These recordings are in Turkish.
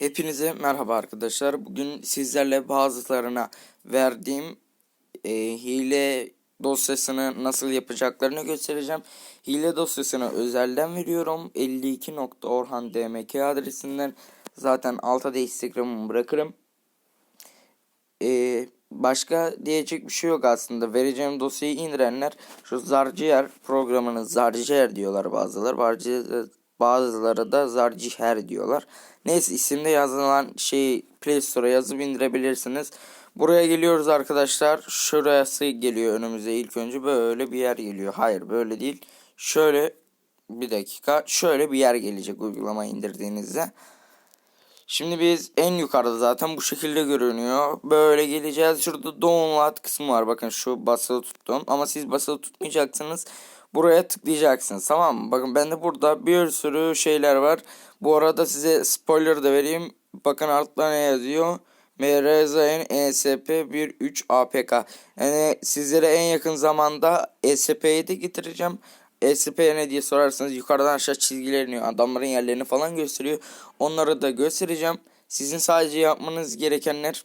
Hepinize merhaba arkadaşlar. Bugün sizlerle bazılarına verdiğim e, hile dosyasını nasıl yapacaklarını göstereceğim. Hile dosyasını özelden veriyorum. 52.orhandmk adresinden zaten alta da Instagram'ımı bırakırım. E, başka diyecek bir şey yok aslında. Vereceğim dosyayı indirenler şu Zarciyer programını Zarciyer diyorlar bazıları. Bazıları, bazıları da Zarciher diyorlar. Neyse isimde yazılan şeyi Play Store'a yazıp indirebilirsiniz. Buraya geliyoruz arkadaşlar. Şurası geliyor önümüze ilk önce böyle bir yer geliyor. Hayır böyle değil. Şöyle bir dakika. Şöyle bir yer gelecek uygulama indirdiğinizde. Şimdi biz en yukarıda zaten bu şekilde görünüyor. Böyle geleceğiz. Şurada download kısmı var. Bakın şu basılı tuttum. Ama siz basılı tutmayacaksınız. Buraya tıklayacaksınız. Tamam mı? Bakın bende burada bir sürü şeyler var. Bu arada size spoiler da vereyim. Bakın altta ne yazıyor? MRZN ESP13 APK. Yani sizlere en yakın zamanda ESP'yi de getireceğim. ESP ne diye sorarsanız yukarıdan aşağı çizgilerini, adamların yerlerini falan gösteriyor. Onları da göstereceğim. Sizin sadece yapmanız gerekenler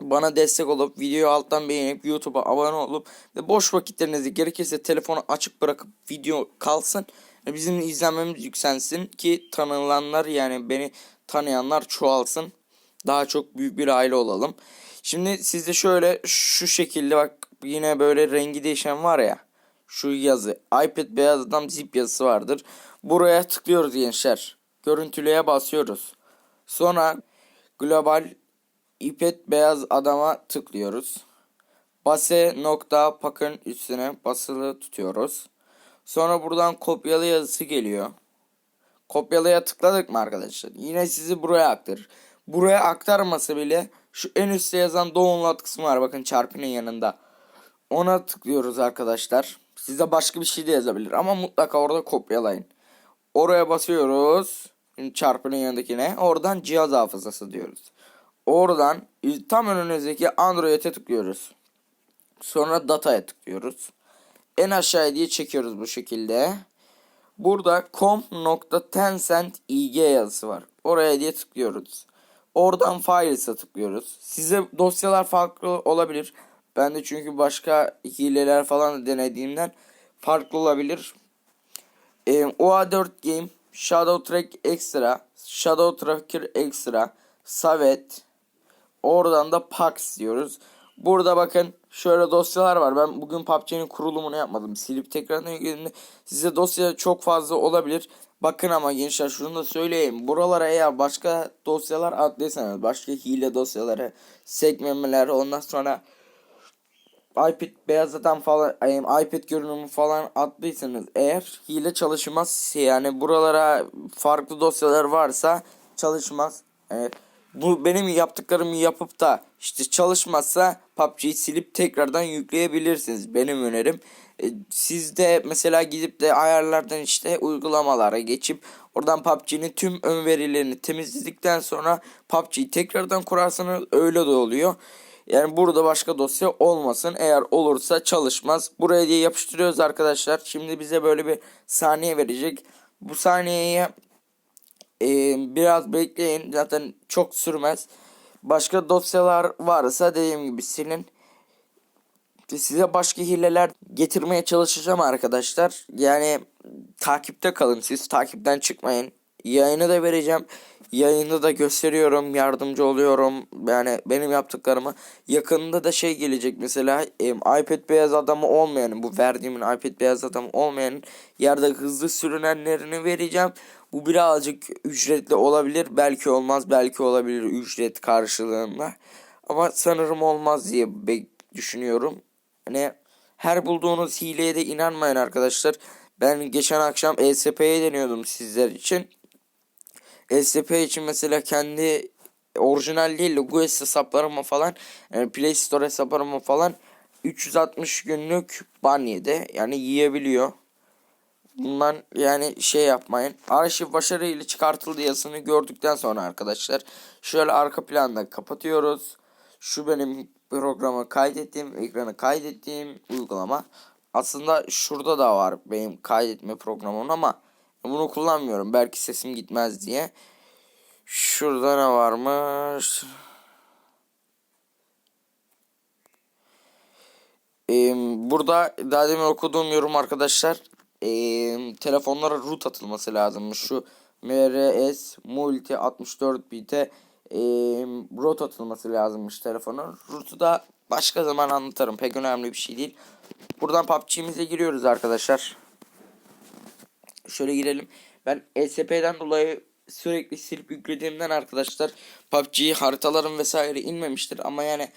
bana destek olup videoyu alttan beğenip YouTube'a abone olup ve boş vakitlerinizi gerekirse telefonu açık bırakıp video kalsın. Bizim izlenmemiz yükselsin ki tanılanlar yani beni tanıyanlar çoğalsın. Daha çok büyük bir aile olalım. Şimdi sizde şöyle şu şekilde bak yine böyle rengi değişen var ya. Şu yazı iPad beyaz adam zip yazısı vardır. Buraya tıklıyoruz gençler. Görüntüleye basıyoruz. Sonra global iPad beyaz adama tıklıyoruz. Base nokta pakın üstüne basılı tutuyoruz. Sonra buradan kopyalı yazısı geliyor. Kopyalıya tıkladık mı arkadaşlar? Yine sizi buraya aktarır. Buraya aktarmasa bile şu en üstte yazan download kısmı var. Bakın çarpının yanında. Ona tıklıyoruz arkadaşlar. Size başka bir şey de yazabilir ama mutlaka orada kopyalayın. Oraya basıyoruz. Çarpının yanındakine. Oradan cihaz hafızası diyoruz. Oradan tam önünüzdeki Android'e tıklıyoruz. Sonra data'ya tıklıyoruz. En aşağıya diye çekiyoruz bu şekilde. Burada com.tencent.ig yazısı var. Oraya diye tıklıyoruz. Oradan Files'a tıklıyoruz. Size dosyalar farklı olabilir. Ben de çünkü başka hileler falan denediğimden farklı olabilir. Ee, OA4 Game, Shadow Track Extra, Shadow Tracker Extra, Savet, oradan da Pax diyoruz. Burada bakın şöyle dosyalar var. Ben bugün PUBG'nin kurulumunu yapmadım. Silip tekrardan yükledim. Size dosya çok fazla olabilir. Bakın ama gençler şunu da söyleyeyim. Buralara eğer başka dosyalar atlaysanız, başka hile dosyaları, sekmemeler, ondan sonra iPad beyaz adam falan iPad görünümü falan attıysanız eğer hile çalışmaz yani buralara farklı dosyalar varsa çalışmaz. Yani bu benim yaptıklarımı yapıp da işte çalışmazsa PUBG'yi silip tekrardan yükleyebilirsiniz. Benim önerim. E, siz de mesela gidip de ayarlardan işte uygulamalara geçip oradan PUBG'nin tüm ön verilerini temizledikten sonra PUBG'yi tekrardan kurarsanız öyle de oluyor. Yani burada başka dosya olmasın. Eğer olursa çalışmaz. Buraya diye yapıştırıyoruz arkadaşlar. Şimdi bize böyle bir saniye verecek. Bu saniyeye e, biraz bekleyin. Zaten çok sürmez. Başka dosyalar varsa dediğim gibi silin. Size başka hileler getirmeye çalışacağım arkadaşlar. Yani takipte kalın siz. Takipten çıkmayın. Yayını da vereceğim. Yayında da gösteriyorum, yardımcı oluyorum. Yani benim yaptıklarımı. Yakında da şey gelecek mesela e, iPad beyaz adamı olmayan, bu verdiğimin iPad beyaz adamı olmayan yerde hızlı sürünenlerini vereceğim. Bu birazcık ücretli olabilir. Belki olmaz, belki olabilir ücret karşılığında. Ama sanırım olmaz diye düşünüyorum. Hani her bulduğunuz hileye de inanmayın arkadaşlar. Ben geçen akşam ESP'ye deniyordum sizler için. ESP için mesela kendi orijinal değil Logus hesaplarıma falan yani Play Store hesaplarıma falan 360 günlük ban yedi. Yani yiyebiliyor. Bundan yani şey yapmayın. Arşiv başarıyla çıkartıldı yazısını gördükten sonra arkadaşlar şöyle arka planda kapatıyoruz. Şu benim programı kaydettiğim, ekranı kaydettiğim uygulama. Aslında şurada da var benim kaydetme programım ama bunu kullanmıyorum. Belki sesim gitmez diye. Şurada ne varmış? Ee, burada daha demin okuduğum yorum arkadaşlar ee, telefonlara root atılması lazımmış. Şu MRS Multi 64 bit'e ee, root atılması lazımmış telefona. Root'u da başka zaman anlatırım. Pek önemli bir şey değil. Buradan PUBG'mize giriyoruz arkadaşlar. Şöyle girelim. Ben ESP'den dolayı sürekli silip yüklediğimden arkadaşlar PUBG haritalarım vesaire inmemiştir ama yani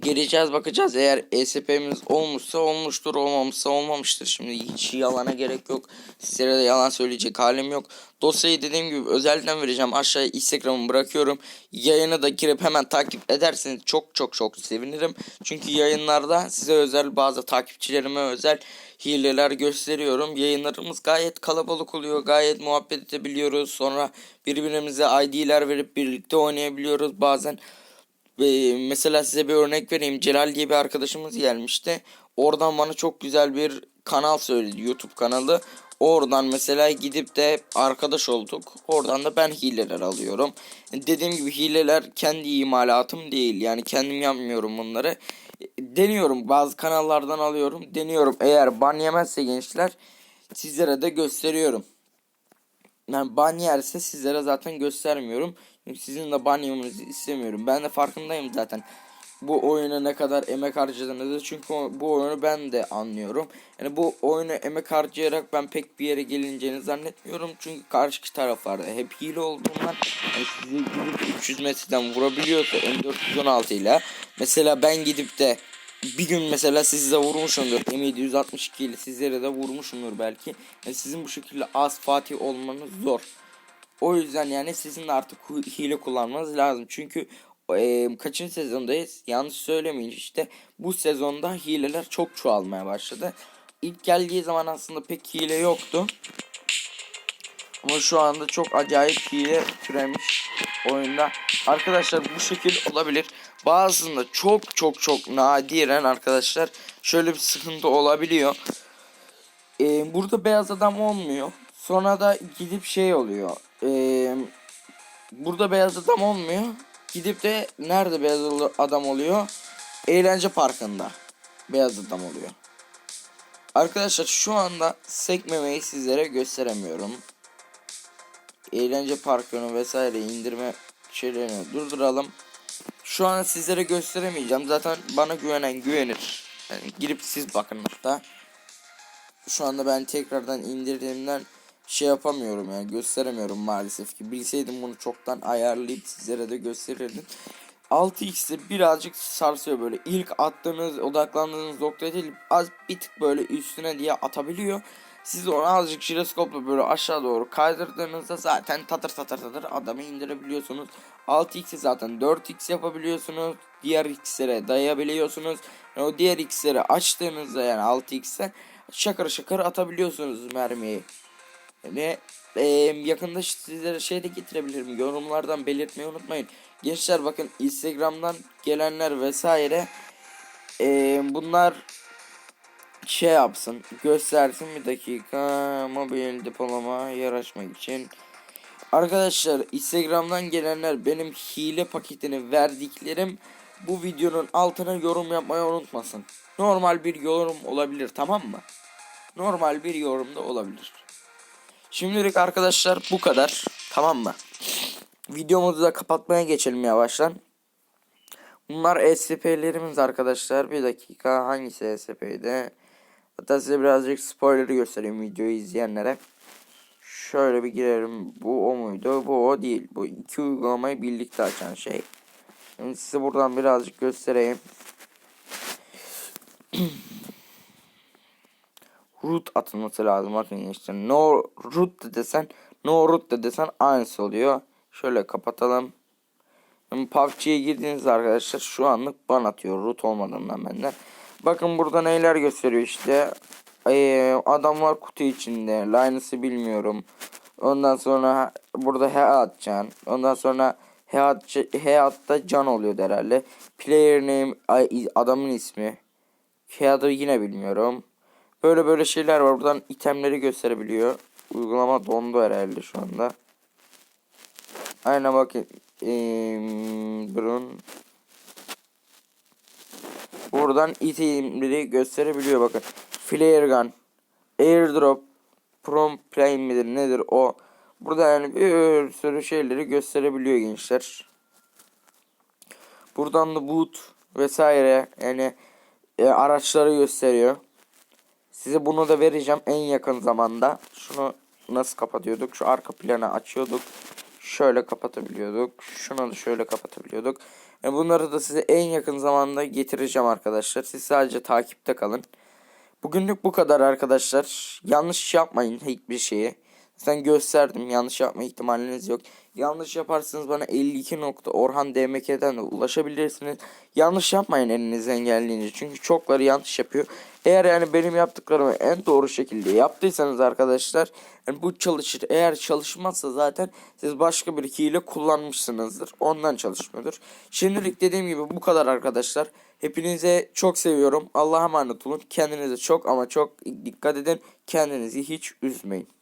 gireceğiz bakacağız. Eğer ESP'miz olmuşsa olmuştur olmamışsa olmamıştır. Şimdi hiç yalana gerek yok. Sizlere de yalan söyleyecek halim yok. Dosyayı dediğim gibi özelden vereceğim. Aşağıya instagram'ı bırakıyorum. Yayını da girip hemen takip ederseniz çok çok çok sevinirim. Çünkü yayınlarda size özel bazı takipçilerime özel hileler gösteriyorum. Yayınlarımız gayet kalabalık oluyor. Gayet muhabbet edebiliyoruz. Sonra birbirimize ID'ler verip birlikte oynayabiliyoruz. Bazen ee, mesela size bir örnek vereyim. Celal diye bir arkadaşımız gelmişti. Oradan bana çok güzel bir kanal söyledi. YouTube kanalı. Oradan mesela gidip de arkadaş olduk. Oradan da ben hileler alıyorum. Dediğim gibi hileler kendi imalatım değil. Yani kendim yapmıyorum bunları. Deniyorum. Bazı kanallardan alıyorum. Deniyorum. Eğer ban yemezse gençler sizlere de gösteriyorum. Yani ban yerse sizlere zaten göstermiyorum. Sizin de ban istemiyorum. Ben de farkındayım zaten. Bu oyuna ne kadar emek harcadığınızı. Çünkü bu oyunu ben de anlıyorum. Yani bu oyunu emek harcayarak ben pek bir yere gelineceğini zannetmiyorum. Çünkü karşı taraflarda hep hile olduğundan yani sizi gidip 300 metreden vurabiliyorsa M416 ile mesela ben gidip de bir gün mesela size vurmuşumdur. M762 ile sizlere de vurmuşumdur belki. Yani sizin bu şekilde az Fatih olmanız zor. O yüzden yani sizin de artık hile kullanmanız lazım. Çünkü e, kaçıncı sezondayız? Yanlış söylemeyin işte. Bu sezonda hileler çok çoğalmaya başladı. İlk geldiği zaman aslında pek hile yoktu. Ama şu anda çok acayip hile türemiş oyunda. Arkadaşlar bu şekil olabilir. Bazısında çok çok çok nadiren arkadaşlar şöyle bir sıkıntı olabiliyor. Ee, burada beyaz adam olmuyor. Sonra da gidip şey oluyor. Ee, burada beyaz adam olmuyor. Gidip de nerede beyaz adam oluyor? Eğlence parkında beyaz adam oluyor. Arkadaşlar şu anda sekmemeyi sizlere gösteremiyorum. Eğlence parkını vesaire indirme şeylerini durduralım. Şu an sizlere gösteremeyeceğim. Zaten bana güvenen güvenir. Yani girip siz bakın hatta. Şu anda ben tekrardan indirdiğimden şey yapamıyorum yani gösteremiyorum maalesef ki. Bilseydim bunu çoktan ayarlayıp sizlere de gösterirdim. 6x'te birazcık sarsıyor böyle. İlk attığınız, odaklandığınız noktaya değil az bir tık böyle üstüne diye atabiliyor. Siz onu azıcık jiroskopla böyle aşağı doğru kaydırdığınızda zaten tatır tatır tatır adamı indirebiliyorsunuz. 6x'i zaten 4x yapabiliyorsunuz. Diğer x'lere dayayabiliyorsunuz. Yani o diğer x'leri açtığınızda yani 6x'ten şakır şakır atabiliyorsunuz mermiyi. Ve e, yakında sizlere şey de getirebilirim. Yorumlardan belirtmeyi unutmayın. Gençler bakın Instagram'dan gelenler vesaire e, bunlar şey yapsın göstersin bir dakika. Mobil depolama yer açmak için. Arkadaşlar instagram'dan gelenler benim hile paketini verdiklerim bu videonun altına yorum yapmayı unutmasın. Normal bir yorum olabilir tamam mı? Normal bir yorum da olabilir şimdilik arkadaşlar bu kadar tamam mı videomuzu da kapatmaya geçelim yavaştan Bunlar SCP'lerimiz arkadaşlar. Bir dakika hangisi SCP'ydi? Hatta size birazcık spoiler'ı göstereyim videoyu izleyenlere. Şöyle bir girelim. Bu o muydu? Bu o değil. Bu iki uygulamayı birlikte açan şey. Şimdi size buradan birazcık göstereyim. root atılması lazım. Bakın işte no root de desen no root de desen aynısı oluyor. Şöyle kapatalım. Şimdi PUBG'ye girdiğinizde arkadaşlar şu anlık ban atıyor root olmadığından benden. Bakın burada neler gösteriyor işte. Ee, adamlar kutu içinde. Linus'ı bilmiyorum. Ondan sonra burada he atacaksın. Ondan sonra he, he atta can oluyor herhalde. Player name adamın ismi. He adı yine bilmiyorum. Böyle böyle şeyler var. Buradan itemleri gösterebiliyor. Uygulama dondu herhalde şu anda. Aynen bakın. Ee, durun. Buradan itemleri gösterebiliyor bakın. Flare gun, airdrop, prom plane midir nedir o. Burada yani bir sürü şeyleri gösterebiliyor gençler. Buradan da boot vesaire yani e, araçları gösteriyor. Size bunu da vereceğim en yakın zamanda. Şunu nasıl kapatıyorduk? Şu arka planı açıyorduk. Şöyle kapatabiliyorduk. Şunu da şöyle kapatabiliyorduk. E bunları da size en yakın zamanda getireceğim arkadaşlar. Siz sadece takipte kalın. Bugünlük bu kadar arkadaşlar. Yanlış yapmayın hiçbir şeyi. Zaten gösterdim. Yanlış yapma ihtimaliniz yok. Yanlış yaparsanız bana 52 nokta Orhan DMK'den de ulaşabilirsiniz. Yanlış yapmayın elinizden geldiğince. Çünkü çokları yanlış yapıyor. Eğer yani benim yaptıklarımı en doğru şekilde yaptıysanız arkadaşlar yani bu çalışır. Eğer çalışmazsa zaten siz başka bir hile kullanmışsınızdır. Ondan çalışmıyordur. Şimdilik dediğim gibi bu kadar arkadaşlar. Hepinize çok seviyorum. Allah'a emanet olun. Kendinize çok ama çok dikkat edin. Kendinizi hiç üzmeyin.